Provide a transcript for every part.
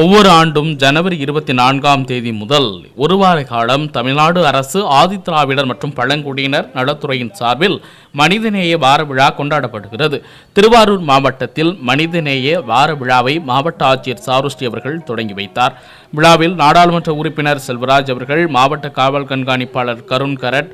ஒவ்வொரு ஆண்டும் ஜனவரி இருபத்தி நான்காம் தேதி முதல் ஒரு வார காலம் தமிழ்நாடு அரசு ஆதித்ராவிடர் மற்றும் பழங்குடியினர் நலத்துறையின் சார்பில் மனிதநேய வார விழா கொண்டாடப்படுகிறது. திருவாரூர் மாவட்டத்தில் மனிதநேய வார விழாவை மாவட்ட ஆட்சியர் சாருஷ்டி அவர்கள் தொடங்கி வைத்தார். விழாவில் நாடாளுமன்ற உறுப்பினர் செல்வராஜ் அவர்கள் மாவட்ட காவல் கண்காணிப்பாளர் கருண் கரட்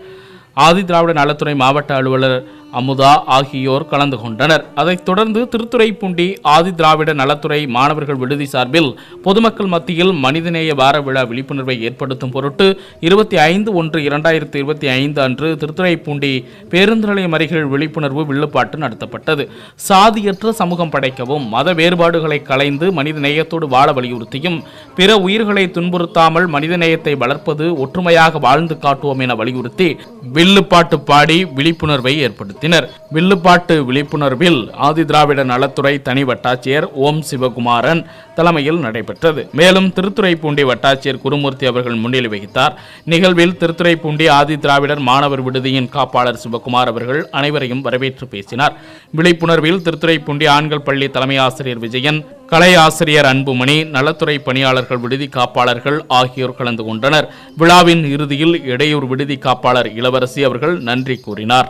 ஆதிதிராவிட நலத்துறை மாவட்ட அலுவலர் அமுதா ஆகியோர் கலந்து கொண்டனர். அதைத் தொடர்ந்து திருத்துறைப்பூண்டி ஆதி திராவிட நலத்துறை மாணவர்கள் விடுதி சார்பில் பொதுமக்கள் மத்தியில் மனிதநேய வார விழா விழிப்புணர்வை ஏற்படுத்தும் பொருட்டு இருபத்தி ஐந்து ஒன்று இரண்டாயிரத்தி இருபத்தி ஐந்து அன்று திருத்துறைப்பூண்டி பேருந்து நிலையம் அருகில் விழிப்புணர்வு வில்லுப்பாட்டு நடத்தப்பட்டது. சாதியற்ற சமூகம் படைக்கவும் மத வேறுபாடுகளை களைந்து மனித நேயத்தோடு வாழ வலியுறுத்தியும் பிற உயிர்களை துன்புறுத்தாமல் மனிதநேயத்தை வளர்ப்பது ஒற்றுமையாக வாழ்ந்து காட்டுவோம் என வலியுறுத்தி வில்லுப்பாட்டு பாடி விழிப்புணர்வை ஏற்படுத்தினர் வில்லுப்பாட்டு விழிப்புணர்வில் ஆதிதிராவிட நலத்துறை தனி வட்டாட்சியர் ஓம் சிவகுமாரன் தலைமையில் நடைபெற்றது. மேலும் திருத்துறைப்பூண்டி வட்டாட்சியர் குருமூர்த்தி அவர்கள் முன்னிலை வகித்தார். நிகழ்வில் திருத்துறைப்பூண்டி ஆதிதிராவிடர் மாணவர் விடுதியின் காப்பாளர் சிவகுமார் அவர்கள் அனைவரையும் வரவேற்று பேசினார். விழிப்புணர்வில் திருத்துறைப்பூண்டி ஆண்கள் பள்ளி தலைமை ஆசிரியர் விஜயன் கலை ஆசிரியர் அன்புமணி நலத்துறை பணியாளர்கள் விடுதி காப்பாளர்கள் ஆகியோர் கலந்து கொண்டனர். விழாவின் இறுதியில் இடையூர் விடுதி காப்பாளர் இளவரசி அவர்கள் நன்றி கூறினார்.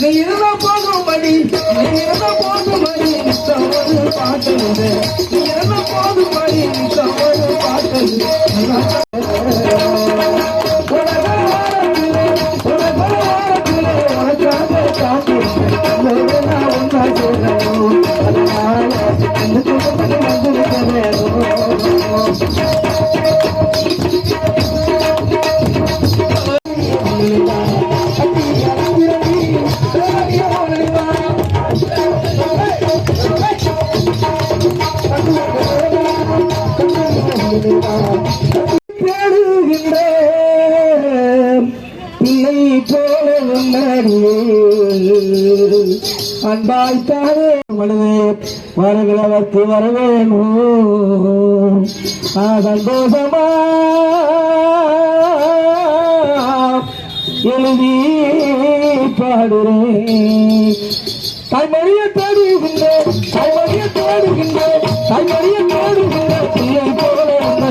நீ Thank you. அன்பாய் தானே வரவிழவர்க்கு வரவேணும் சந்தோஷமா? எழுதி பாடுறேன் தாய்மொழியை தேடுகின்றேன் தாய்மொழியை தேடுகின்றேன் தாய்மொழியை தேடுகின்றேன். பிள்ளை போல உன்னை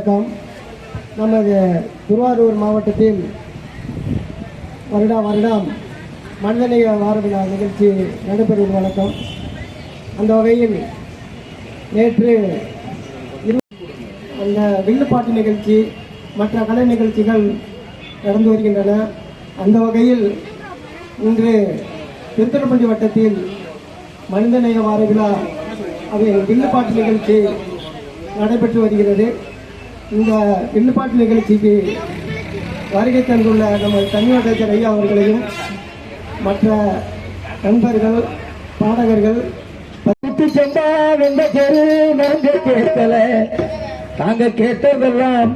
வணக்கம். நமது திருவாரூர் மாவட்டத்தில் வருடா வருடம் மனிதநேய வார விழா நிகழ்ச்சி நடைபெறுவது வழக்கம் அந்த வகையில் நேற்று அந்த வில்லுப்பாட்டு நிகழ்ச்சி மற்ற கலை நிகழ்ச்சிகள் நடந்து வருகின்றன. அந்த வகையில் இன்று திருத்தரப்பள்ளி வட்டத்தில் மனிதநேய வார விழா அது வில்லுப்பாட்டு நிகழ்ச்சி நடைபெற்று வருகிறது. இந்த வில்லுப்பாட்டு நிகழ்ச்சிக்கு வருகை தந்துள்ள நம்ம தனிவட்டச்சர் ஐயா அவர்களையும் மற்ற நண்பர்கள் பாடகர்கள் பத்து செண்டா வெந்த தெரு நாங்க கேட்கல. நாங்க கேட்டதெல்லாம்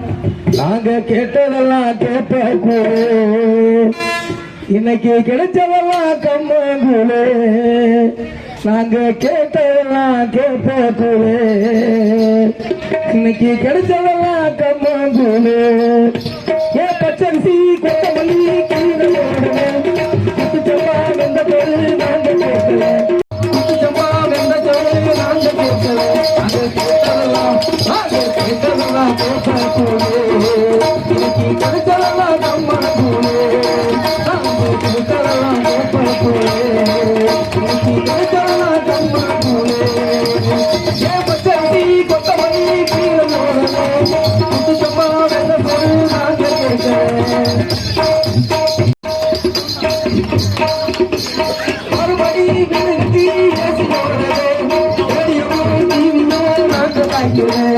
நாங்க கேட்டதெல்லாம் கேட்ட இன்னைக்கு கிடைச்சதெல்லாம் கம்மங்கூழு நாங்க கேட்டதெல்லாம் கேட்ட இன்னைக்கு கிடைச்சதெல்லாம் கம்மங்கூழு ஏ பச்சரிசி கொத்தமல்லி கீரை பத்து செண்டா வெந்த தெரு நாங்க கேட்கல. சுத்தமா வெந்த ஜோதி நாங்க கேட்கல. நாங்க கேட்டதெல்லாம், நாங்க கேட்டதெல்லாம் இன்னைக்கு கிடைச்சதெல்லாம் கம்மா Yeah.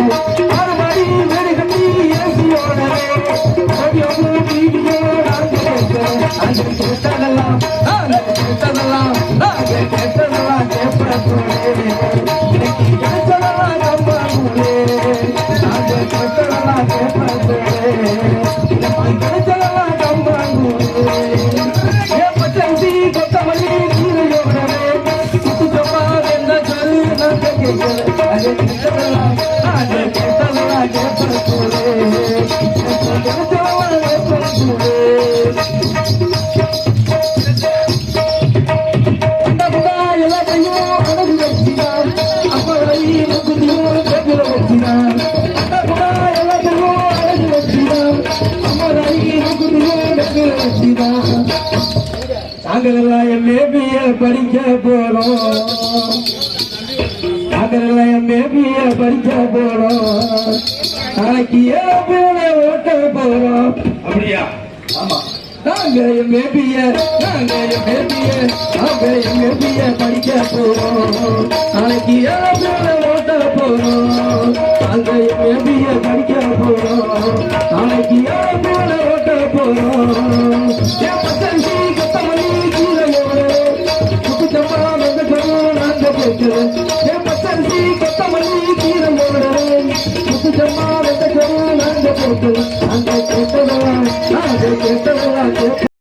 நாங்களெல்லாம் எம்ஏபிய படிக்க போறோம். நாங்களெல்லாம் எம்ஏபிய படிக்க போறோம். நாளைக்கு ஏபியோட ஓட்ட போறோம். அப்படியா? ஆமா. நாங்க எம்ஏபிய நாங்க எம்ஏபிய நாங்க எம்ஏபிய படிக்க போறோம். நாளைக்கு ஏ